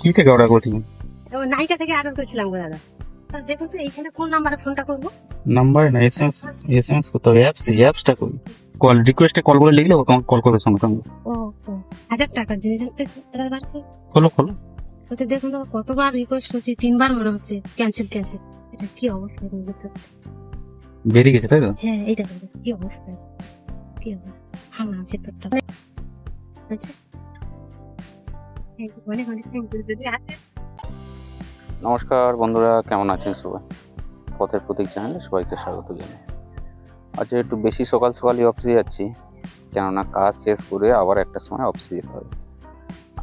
কি থেকে অর্ডার করেছিলেন? ও নাইকা থেকে অর্ডার করেছিলাম গো দাদা। তা দেখুন তো এইখানে কোন নাম্বারে ফোনটা করব? নাম্বার না S M S S M S করতে হবে অ্যাপস অ্যাপসটা কই কল রিকোয়েস্টে কল করে লিখলে ও তোমাকে কল করবে সঙ্গে সঙ্গে। হাজার টাকার জিনিস। খোলো খোলো। ওতে দেখুন তো কতবার রিকোয়েস্ট করছি তিনবার মনে হচ্ছে ক্যান্সেল ক্যান্সেল এটা কি অবস্থা তো। বেরিয়ে গেছে তাই তো? হ্যাঁ এইটা কি অবস্থা। কি অবস্থা? ভাঙা ভেতরটা। আচ্ছা। নমস্কার বন্ধুরা, কেমন আছেন সবাই? পথের প্রতীক চ্যানেলে সবাইকে স্বাগত জানাই। আজ একটু বেশি সকাল সকালই অফিসে যাচ্ছি, কেননা কাজ শেষ করে আবার একটা সময় অফিসে যেতে হবে।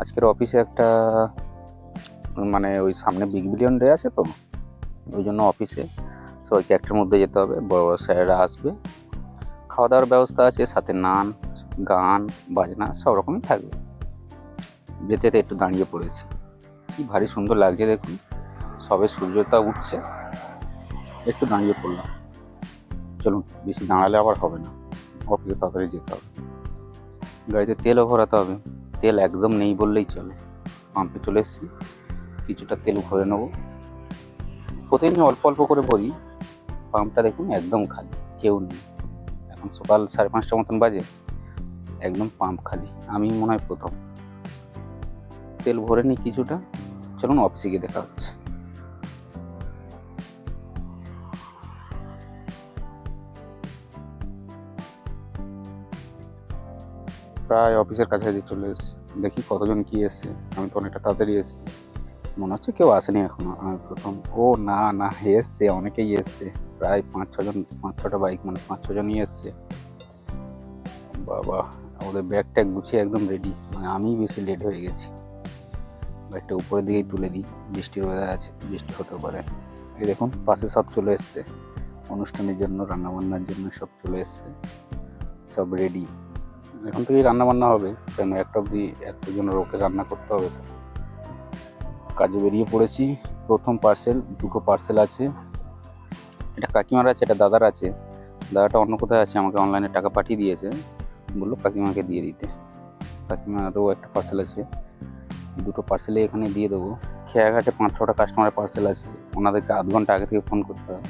আজকের অফিসে একটা মানে ওই সামনে বিগ বিলিয়ন ডে আছে তো, ওই জন্য অফিসে সবাইকে একটার মধ্যে যেতে হবে, বড় বড় স্যারেরা আসবে। খাওয়া দাওয়ার ব্যবস্থা আছে, সাথে নান, গান, বাজনা, সব রকমই থাকবে। যেতে যেতে একটু দাঁড়িয়ে পড়েছি। কি ভারী সুন্দর লাগছে দেখুন। সবে সূর্যটা উঠছে। একটু দাঁড়িয়ে পড়লাম। চলুন, বেশি দাঁড়ালে আবার হবে না। অফিসে তাড়াতাড়ি যেতে হবে। গাড়িতে তেলও ভরাতে হবে। তেল একদম নেই বললেই চলে। পাম্পে চলে এসেছি। কিছুটা তেল ভরে নেব। প্রতিদিন অল্প অল্প করে ভরি। পাম্পটা দেখুন একদম খালি, কেউ নেই। এখন সকাল সাড়ে পাঁচটা মতন বাজে। একদম পাম্প খালি। আমি মনে হয় প্রথম। তেল ভরে নিই কিছুটা। চলুন অফিসে গিয়ে দেখা হচ্ছে। প্রায় অফিসের কাছাকাছি চলে এসেছি। দেখি কতজন কি এসছে। আমি তো অনেকটা তাড়াতাড়ি এসেছি। মনে হচ্ছে কেউ আসেনি এখনও। আমি প্রথম। ও, না না, এসছে। অনেকেই এসছে। প্রায় পাঁচ, ছজন, পাঁচ, ছটা বাইক মানে পাঁচ, ছজনই এসছে। বাবা, ওদের ব্যাগ ট্যাগ গুছিয়ে একদম রেডি মানে আমি বেশি লেট হয়ে গেছি। ব্যাগটা উপরের দিকেই তুলে দিই। বৃষ্টির ওয়েদার আছে, বৃষ্টি হতে পারে। এই দেখুন, পাশে সব চলে এসছে। অনুষ্ঠানের জন্য, রান্নাবান্নার জন্য সব চলে এসছে। সব রেডি এখন থেকেই রান্নাবান্না হবে, কেন একটা অবধি এতজন ওকে রান্না করতে হবে কাজে বেরিয়ে পড়েছি। প্রথম পার্সেল দুটো পার্সেল আছে। এটা কাকিমার আছে, এটা দাদার আছে। দাদাটা অন্য কোথায় আছে? আমাকে অনলাইনে টাকা পাঠিয়ে দিয়েছে। বলল কাকিমাকে দিয়ে দিতে। কাকিমারও একটা পার্সেল আছে। দুটো পার্সেলে এখানে দিয়ে দেবো। খেয়াঘাটে পাঁচ ছটা কাস্টমারের পার্সেল আছে। ওনাদেরকে আধ ঘণ্টা আগে থেকে ফোন করতে হয়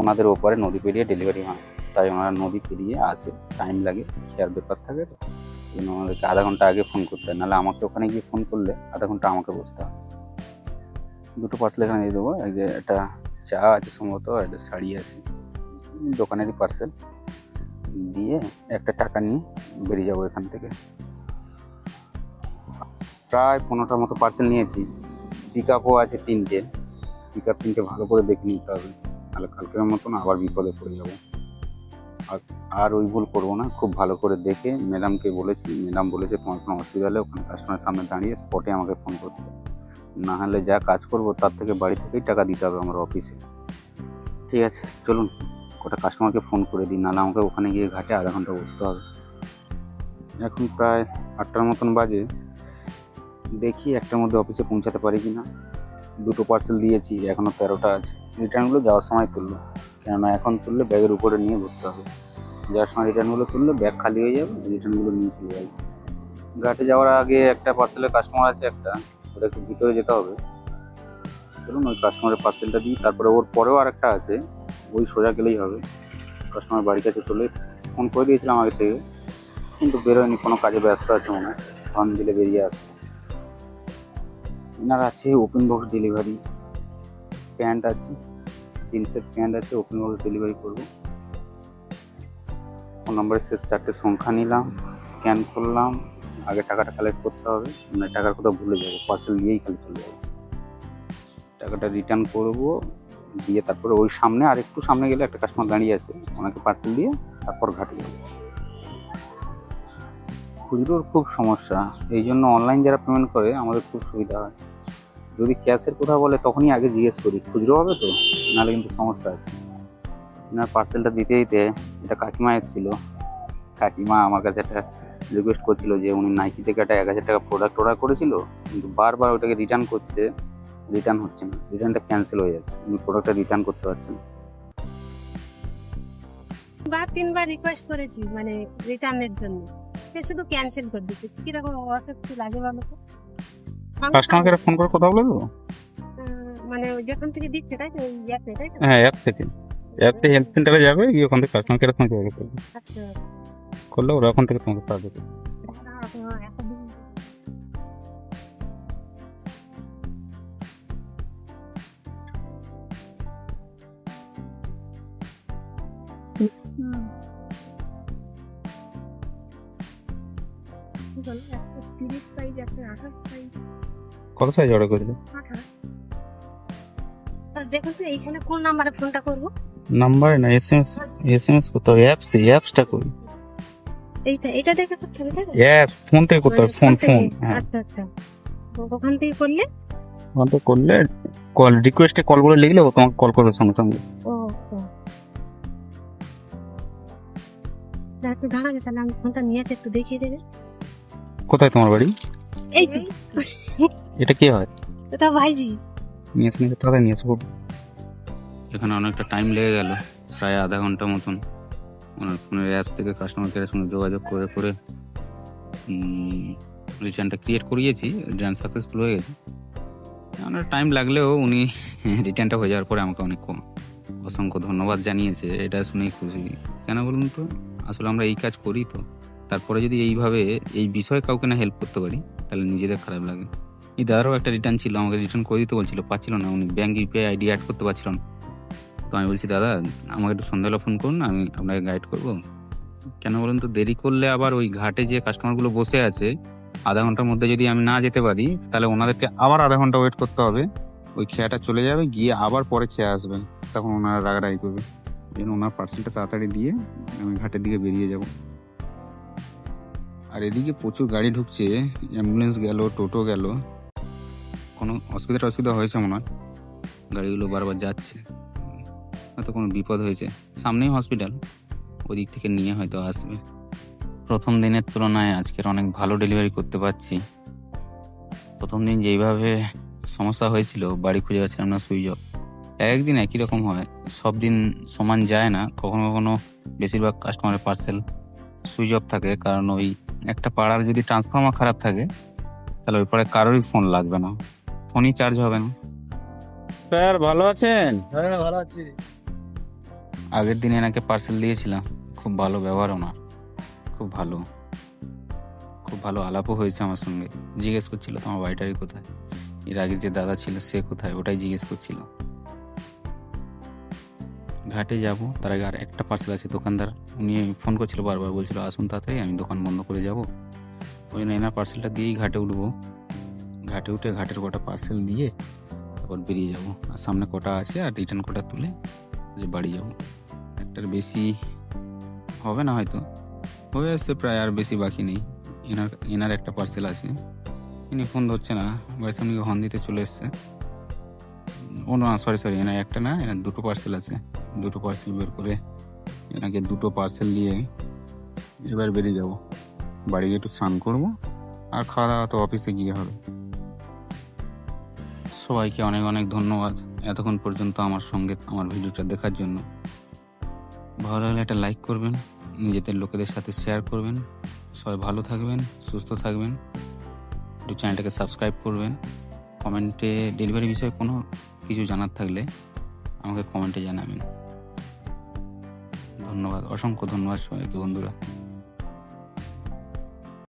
ওনাদের ওপরে নদী পেরিয়ে ডেলিভারি হয়। তাই ওনারা নদী পেরিয়ে আসে। টাইম লাগে, খেয়ার ব্যাপার থাকে তো। জন্য ওনাদেরকে আধা ঘণ্টা আগে ফোন করতে হয়। নাহলে আমাকে ওখানে গিয়ে ফোন করলে আধা ঘণ্টা আমাকে বসতে হয় দুটো পার্সেল এখানে দিয়ে দেবো। এই যে একটা চা আছে সম্ভবত একটা শাড়ি আছে। দোকানেরই পার্সেল দিয়ে একটা টাকা নিয়ে বেরিয়ে যাব এখান থেকে। প্রায় পনেরোটার মতো পার্সেল নিয়েছি। পিক আপও আছে তিনটে। পিক আপ তিনটে ভালো করে দেখে নিতে হবে। তাহলে কালকের মতন আবার বিপদে পড়ে যাব। আর আর ওই ভুল করব না। খুব ভালো করে দেখে ম্যাডামকে বলেছি। ম্যাডাম বলেছে, তোমার কোনো অসুবিধা হলে ওখানে কাস্টমারের সামনে দাঁড়িয়ে স্পটে আমাকে ফোন করতে। না হলে যা কাজ করব, তার থেকে বাড়ি থেকেই টাকা দিতে হবে আমার অফিসে ঠিক আছে, চলুন। কটা কাস্টমারকে ফোন করে দিই। নাহলে আমাকে ওখানে গিয়ে ঘাটে আধা ঘণ্টা বসতে হবে। এখন প্রায় আটটার মতন বাজে। দেখি একটার মধ্যে অফিসে পৌঁছাতে পারি কি না দুটো পার্সেল দিয়েছি এখনও তেরোটা আছে। রিটার্নগুলো যাওয়ার সময় তুললো কেননা এখন তুললে ব্যাগের উপরে নিয়ে ঘুরতে হবে। যাওয়ার সময় রিটার্নগুলো তুললে ব্যাগ খালি হয়ে যাবে রিটার্নগুলো নিয়ে চলে যাবে। ঘাটে যাওয়ার আগে একটা পার্সেলের কাস্টমার আছে একটা, ওটা একটু ভিতরে যেতে হবে। চলুন ওই কাস্টমারের পার্সেলটা দিই, তারপরে ওর পরেও আরেকটা আছে, ওই সোজা গেলেই হবে। কাস্টমার বাড়ির কাছে চলে ফোন করে দিয়েছিলাম আগে থেকে, কিন্তু বেরোয়নি, কোনো কাজে ব্যস্ত আছে মনে হয়। দিলে বেরিয়ে আসবে। এনার আছে ওপেন বক্স ডেলিভারি প্যান্ট আছে জিন্সের প্যান্ট আছে ওপেন বক্স ডেলিভারি করব। ফোন নম্বরের শেষ চারটে সংখ্যা নিলাম স্ক্যান করলাম, আগে টাকাটা কালেক্ট করতে হবে মানে টাকার কথা ভুলে যাব পার্সেল দিয়েই খালি চলে যাব। টাকাটা রিটার্ন করব, দিয়ে তারপরে ওই সামনে আর একটু সামনে গেলে একটা কাস্টমার দাঁড়িয়ে আছে, ওনাকে পার্সেল দিয়ে তারপর ঘাটে যাব। খুচরোর খুব সমস্যা এই জন্য অনলাইন যারা পেমেন্ট করে, আমাদের খুব সুবিধা হয়। যদি ক্যাশের কথা বলে তখনই আগে জিজ্ঞেস করি, খুচরো হবে তো? নাহলে কিন্তু সমস্যা আছে। এনার পার্সেলটা দিতে দিতে এটা কাকিমা এসেছিল। কাকিমা আমার কাছে একটা রিকোয়েস্ট করছিল যে উনি নাইকি থেকে একটা এক হাজার টাকা প্রোডাক্ট অর্ডার করেছিল, কিন্তু বারবার ওটাকে রিটার্ন করছে। রিটার্ন হচ্ছে না। রিটার্নটা ক্যান্সেল হয়ে যাচ্ছে। উনি প্রোডাক্টটা রিটার্ন করতে পারছেন বার তিনবার রিকোয়েস্ট করেছি মানে রিটার্নের জন্য। সে শুধু ক্যান্সেল করে দিচ্ছে। কীরকম অসুখ লাগে বলো তো? কাস্টমার কেয়ারে ফোন করে কথা বলে দেবো? মানে যেখান থেকে দিচ্ছে তাই তো? অ্যাপে তাই তো? হ্যাঁ অ্যাপ থেকে। অ্যাপ থেকে হেল্প সেন্টারে যাবে গিয়ে ওখান থেকে কাস্টমার কেয়ারে ফোন করে করবে আচ্ছা। করলে ওরা ওখান থেকে তোমাকে সাহায্য করবে তিরিশ সাইজ একটা আঠাশ সাইজ কত সাইজ অর্ডার করেছিল? আঠাশ দেখুন তো এইখানে কোন নাম্বারে ফোনটা করব? নাম্বারে না এস এম এস এস করতে হবে অ্যাপস অ্যাপসটা করি এইটা এটা দেখে করতে হবে? অ্যাপ ফোন থেকে করতে হবে মানে ফোন ফোন হ্যাঁ। আচ্ছা আচ্ছা। তো ওখান থেকে করলে? ওখান থেকে করলে কল রিকোয়েস্টে কল করে লিখলে ও তোমাকে কল করবে সঙ্গে সঙ্গে। ও একটু দাঁড়াবে তাহলে আমি ফোনটা নিয়ে আসি একটু দেখিয়ে দেবে। কোথায় তোমার বাড়ি? এই তো। এটা কি হয়? এটা ভাইজি। নিয়ে আসে নিয়ে তাড়াতাড়ি নিয়ে আসব এখানে অনেকটা টাইম লেগে গেল প্রায় আধা ঘণ্টা মতন। ওনার ফোনের অ্যাপস থেকে কাস্টমার কেয়ারের সঙ্গে যোগাযোগ করে করে রিটার্নটা ক্রিয়েট করিয়েছি রিটার্ন সাকসেসফুল হয়ে গেছে। অনেক টাইম লাগলেও উনি রিটার্নটা হয়ে যাওয়ার পরে আমাকে অনেক কম অসংখ্য ধন্যবাদ জানিয়েছে। এটা শুনেই খুশি। কেন বলুন তো? আসলে আমরা এই কাজ করি তো। তারপরে যদি এইভাবে এই বিষয়ে কাউকে না হেল্প করতে পারি তাহলে নিজেদের খারাপ লাগে। এই দাদারও একটা রিটার্ন ছিল, আমাকে রিটার্ন করে দিতে বলছিল, পাচ্ছিল না। উনি ব্যাঙ্ক ইউপিআই আইডি অ্যাড করতে পারছিল না। তো আমি বলছি, দাদা, আমাকে একটু সন্ধ্যাবেলা ফোন করুন, আমি আপনাকে গাইড করব। কেন বলুন তো, দেরি করলে আবার ওই ঘাটে যে কাস্টমারগুলো বসে আছে, আধা ঘণ্টার মধ্যে যদি আমি না যেতে পারি, তাহলে ওনাদেরকে আবার আধা ঘণ্টা ওয়েট করতে হবে। ওই খেয়াটা চলে যাবে, গিয়ে আবার পরে খেয়ে আসবে, তখন ওনারা রাগারাগি করবে। জন্য ওনার পার্সেলটা তাড়াতাড়ি দিয়ে আমি ঘাটের দিকে বেরিয়ে যাব। আর এদিকে প্রচুর গাড়ি ঢুকছে অ্যাম্বুলেন্স গেল, টোটো গেল। কোনো অসুবিধা অসুবিধা হয়েছে মনে হয়? গাড়িগুলো বারবার যাচ্ছে। হয়তো কোনো বিপদ হয়েছে। সামনেই হসপিটাল ওদিক থেকে নিয়ে হয়তো আসবে। প্রথম দিনের তুলনায় আজকের অনেক ভালো ডেলিভারি করতে পারছি। প্রথম দিন যেইভাবে সমস্যা হয়েছিল, বাড়ি খুঁজে পাচ্ছিলাম না সুইচ অফ। একদিন একই রকম হয়। সব দিন সমান যায় না। কখনো কখনো বেশিরভাগ কাস্টমারের পার্সেল সুইচ অফ থাকে। কারণ ওই একটা পাড়ার যদি ট্রান্সফর্মার খারাপ থাকে, তাহলে ওই পরে কারোরই ফোন লাগবে না। ফোনই চার্জ হবে না। স্যার ভালো আছেন? হ্যাঁ ভালো আছি। আগের দিন এনাকে পার্সেল দিয়েছিলাম। খুব ভালো ব্যবহার ওনার। খুব ভালো। খুব ভালো আলাপও হয়েছে আমার সঙ্গে। জিজ্ঞেস করছিল তোমার বাড়িটারি কোথায়? এর আগে যে দাদা ছিল সে কোথায়? ওটাই জিজ্ঞেস করছিল। ঘাটে যাব তার আগে আর একটা পার্সেল আছে দোকানদার। উনি ফোন করছিল বারবার বলছিল আসুন তাড়াতাড়ি আমি দোকান বন্ধ করে যাব। ওই জন্য এনার পার্সেলটা দিয়েই ঘাটে উঠবো। ঘাটে উঠে ঘাটের কটা পার্সেল দিয়ে তারপর বেরিয়ে যাব। আর সামনে কটা আছে, আর রিটার্ন কটা তুলে যে বাড়ি যাব। একটার বেশি হবে না হয়তো। হয়ে আসছে প্রায়, আর বেশি বাকি নেই। এনার এনার একটা পার্সেল আছে। ইনি ফোন ধরছে না বাড়ির সামনে হর্ন দিতে চলে এসছে। ও না সরি সরি এনার একটা না, এনার দুটো পার্সেল আছে। দুটো পার্সেল বের করে এনাকে দুটো পার্সেল দিয়ে এবার বেরিয়ে যাব। বাড়ি গিয়ে একটু স্নান করব, আর খাওয়া দাওয়া তো অফিসে গিয়ে হবে। সবাইকে অনেক অনেক ধন্যবাদ এতক্ষণ পর্যন্ত আমার সঙ্গে আমার ভিডিওটা দেখার জন্য। ভালো লাগলে একটা লাইক করবেন, নিজেদের লোকেদের সাথে শেয়ার করবেন। সবাই ভালো থাকবেন, সুস্থ থাকবেন। একটু চ্যানেলটাকে সাবস্ক্রাইব করবেন। কমেন্টে ডেলিভারি বিষয়ে কোনো কিছু জানার থাকলে আমাকে কমেন্টে জানাবেন। ধন্যবাদ, অসংখ্য ধন্যবাদ সবাইকে বন্ধুরা।